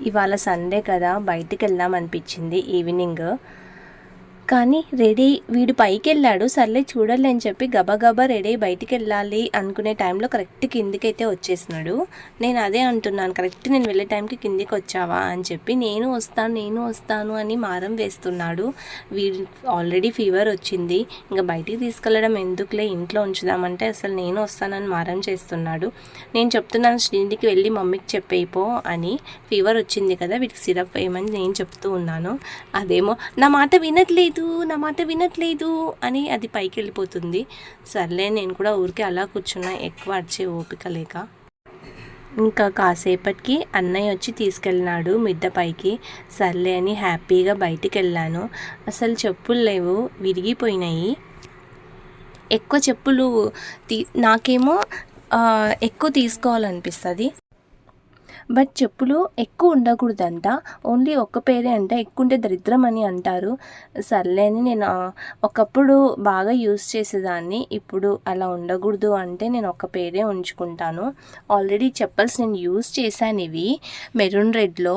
ఇవాళ సండే కదా బయటికి వెళ్దాం అనిపించింది ఈవినింగ్ కానీ రెడీ వీడు పైకి వెళ్ళాడు సర్లే చూడాలి అని చెప్పి గబగబా రెడీ బయటికి వెళ్ళాలి అనుకునే టైంలో కరెక్ట్ కిందికైతే వచ్చేసినాడు. నేను అదే అంటున్నాను కరెక్ట్ నేను వెళ్ళే టైంకి కిందికి వచ్చావా అని చెప్పి నేను వస్తాను నేను వస్తాను అని మారం వేస్తున్నాడు. వీడు ఆల్రెడీ ఫీవర్ వచ్చింది ఇంకా బయటికి తీసుకెళ్ళడం ఎందుకులే ఇంట్లో ఉంచుదామంటే అసలు నేను వస్తానని మారం చేస్తున్నాడు. నేను చెప్తున్నాను శ్రీనికి వెళ్ళి మమ్మీకి చెప్పేయిపో అని ఫీవర్ వచ్చింది కదా వీటికి సిరప్ వేయమని నేను చెప్తూ ఉన్నాను. అదేమో నా మాట వినట్లేదు. నా మాట వినట్లేదు అని అది పైకి వెళ్ళిపోతుంది సర్లే నేను కూడా ఊరికే అలా కూర్చున్నా ఎక్కువ అడిచే ఓపిక లేక. ఇంకా కాసేపటికి అన్నయ్య వచ్చి తీసుకెళ్ళినాడు మిద్ద పైకి. సర్లే అని హ్యాపీగా బయటికి వెళ్ళాను అసలు చెప్పులు లేవు విరిగిపోయినాయి. ఎక్కువ చెప్పులు తీ నాకేమో ఎక్కువ తీసుకోవాలనిపిస్తుంది. బట్ చెప్పులు ఎక్కువ ఉండకూడదంట. ఓన్లీ ఒక్క పేరే అంట. ఎక్కువ ఉంటే దరిద్రం అని అంటారు. సర్లేని నేను ఒకప్పుడు బాగా యూస్ చేసేదాన్ని. ఇప్పుడు అలా ఉండకూడదు అంటే నేను ఒక పేరే ఉంచుకుంటాను. ఆల్రెడీ చెప్పల్స్ నేను యూస్ చేశాను ఇవి మెరూన్ రెడ్లో.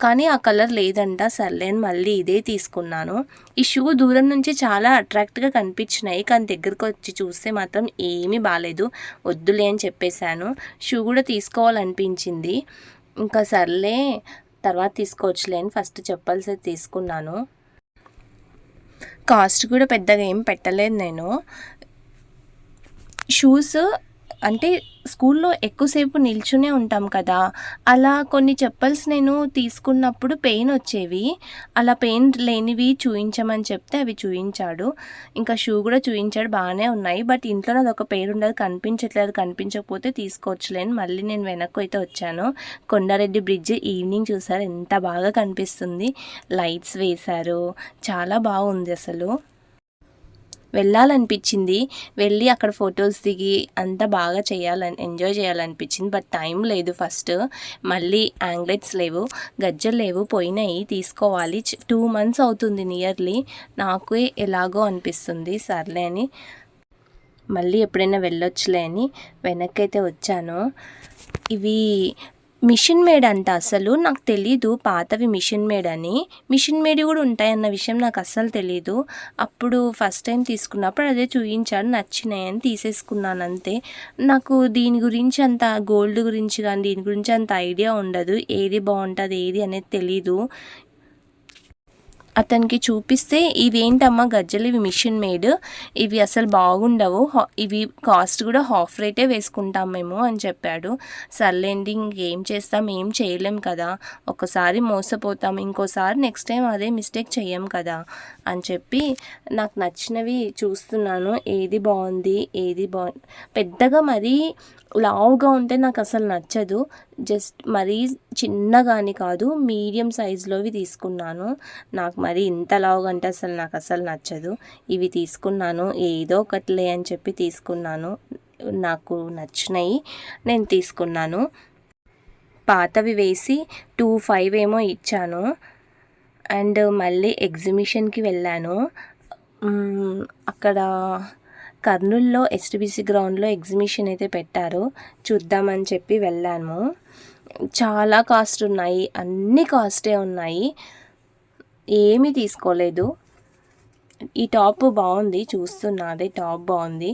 కానీ ఆ కలర్ లేదంట సర్లే అని మళ్ళీ ఇదే తీసుకున్నాను. ఈ షూ దూరం నుంచి చాలా అట్రాక్ట్గా కనిపించినాయి కానీ దగ్గరకు వచ్చి చూస్తే మాత్రం ఏమీ బాగాలేదు వద్దులే అని చెప్పేశాను. షూ కూడా తీసుకోవాలనిపించింది. ఇంకా సర్లే తర్వాత తీసుకోవచ్చులే అని ఫస్ట్ చెప్పాల్సి తీసుకున్నాను. కాస్ట్ కూడా పెద్దగా ఏం పెట్టలేదు నేను. షూస్ అంటే స్కూల్లో ఎక్కువసేపు నిల్చునే ఉంటాం కదా. అలా కొన్ని చెప్పల్స్ నేను తీసుకున్నప్పుడు పెయిన్ వచ్చేవి. అలా పెయిన్ లేనివి చూయించమని చెప్తే అవి చూయించాడు. ఇంకా షూ కూడా చూయించాడు బాగానే ఉన్నాయి. బట్ ఇంట్లో నాది ఒక పేరు ఉండదు కనిపించట్లేదు. కనిపించకపోతే తీసుకోవచ్చులేని మళ్ళీ నేను వెనక్కి అయితే వచ్చాను. కొండారెడ్డి బ్రిడ్జ్ ఈవినింగ్ చూసారు. ఎంత బాగా కనిపిస్తుంది. లైట్స్ వేశారు. చాలా బాగుంది అసలు. వెళ్ళాలనిపించింది. వెళ్ళి అక్కడ ఫొటోస్ దిగి అంతా బాగా చేయాలని ఎంజాయ్ చేయాలనిపించింది. బట్ టైం లేదు ఫస్ట్. మళ్ళీ యాంగ్లెట్స్ లేవు గజ్జలు లేవు పోయినాయి తీసుకోవాలి. టూ మంత్స్ అవుతుంది నియర్లీ. నాకు ఎలాగో అనిపిస్తుంది. సర్లే అని. మళ్ళీ ఎప్పుడైనా వెళ్ళొచ్చులే అని వెనక్కి అయితే వచ్చాను. ఇవి మిషన్ మేడ్ అంట అసలు. నాకు తెలీదు పాతవి మిషన్ మేడ్ అని. మిషన్ మేడ్ కూడా ఉంటాయన్న విషయం నాకు అస్సలు తెలీదు. అప్పుడు ఫస్ట్ టైం తీసుకున్నప్పుడు అదే చూపించాడు నచ్చినాయి అని తీసేసుకున్నాను అంతే. నాకు దీని గురించి అంత గోల్డ్ గురించి కానీ దీని గురించి అంత ఐడియా ఉండదు. ఏది బాగుంటుంది ఏది అనేది తెలీదు. అతనికి చూపిస్తే ఇవేంటమ్మా గజ్జలు? ఇవి మిషన్ మేడ్. ఇవి అసలు బాగుండవు. ఇవి కాస్ట్ కూడా హాఫ్ రేటే వేసుకుంటాం మేము అని చెప్పాడు. సర్లేండి ఇంకేం చేస్తాం? ఏం చేయలేం కదా. ఒకసారి మోసపోతాం. ఇంకోసారి నెక్స్ట్ టైం అదే మిస్టేక్ చేయం కదా అని చెప్పి నాకు నచ్చినవి చూస్తున్నాను. ఏది బాగుంది? ఏది బాగు పెద్దగా మరీ లావుగా ఉంటే నాకు అసలు నచ్చదు. జస్ట్ మరీ చిన్నగాని కాదు మీడియం సైజులోవి తీసుకున్నాను. నాకు మరి ఇంత లావుగా అంటే అసలు నాకు అసలు నచ్చదు. ఇవి తీసుకున్నాను ఏదో ఒకటిలే అని చెప్పి తీసుకున్నాను. నాకు నచ్చినాయి నేను తీసుకున్నాను. పాతవి వేసి టూ ఫైవ్ ఏమో ఇచ్చాను. అండ్ మళ్ళీ ఎగ్జిబిషన్కి వెళ్ళాను. అక్కడ కర్నూల్లో ఎస్టిబిసి గ్రౌండ్లో ఎగ్జిబిషన్ అయితే పెట్టారు. చూద్దామని చెప్పి వెళ్ళాము. చాలా కాస్ట్ ఉన్నాయి. అన్ని కాస్టే ఉన్నాయి. ఏమీ తీసుకోలేదు. ఈ టాప్ బాగుంది. చూస్తున్నా అదే టాప్ బాగుంది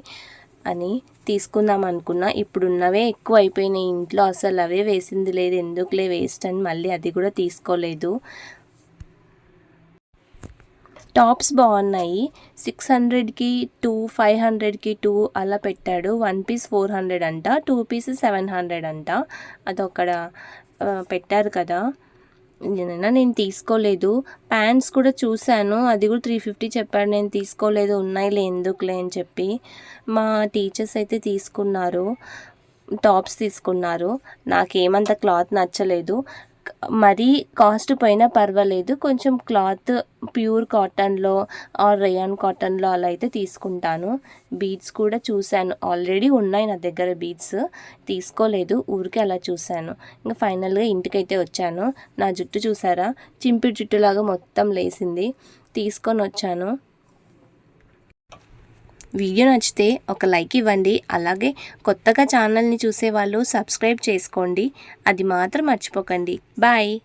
అని తీసుకుందాం అనుకున్నా. ఇప్పుడున్నవే ఎక్కువ అయిపోయినాయి. ఇంట్లో అసలు అవే వేసింది లేదు. ఎందుకులే వేస్ట్ అని మళ్ళీ అది కూడా తీసుకోలేదు. టాప్స్ బాగున్నాయి. సిక్స్ హండ్రెడ్కి టూ ఫైవ్ హండ్రెడ్కి టూ అలా పెట్టాడు. వన్ పీస్ ఫోర్ హండ్రెడ్ అంట టూ పీస్ సెవెన్ హండ్రెడ్ అంట. అదొక్కడ అక్కడ పెట్టారు కదా. నిన్న నేను తీసుకోలేదు. ప్యాంట్స్ కూడా చూశాను. అది కూడా త్రీ ఫిఫ్టీ చెప్పాడు. నేను తీసుకోలేదు. ఉన్నాయిలే ఎందుకులే అని చెప్పి మా టీచర్స్ అయితే తీసుకున్నారు. టాప్స్ తీసుకున్నారు. నాకేమంత క్లాత్ నచ్చలేదు. మరీ కాస్ట్ పోయినా పర్వాలేదు. కొంచెం క్లాత్ ప్యూర్ కాటన్లో ఆర్ రేయాన్ కాటన్లో అలా అయితే తీసుకుంటాను. బీడ్స్ కూడా చూశాను. ఆల్రెడీ ఉన్నాయి నా దగ్గర బీడ్స్ తీసుకోలేదు. ఊరికే అలా చూశాను. ఇంకా ఫైనల్గా ఇంటికైతే వచ్చాను. నా జుట్టు చూసారా? చింపిడి జుట్టులాగా మొత్తం లేసింది. తీసుకొని వచ్చాను. వీడియో నచ్చితే ఒక లైక్ ఇవ్వండి. అలాగే కొత్తగా ఛానల్ని చూసేవాళ్ళు సబ్స్క్రైబ్ చేసుకోండి. అది మాత్రం మర్చిపోకండి. బాయ్.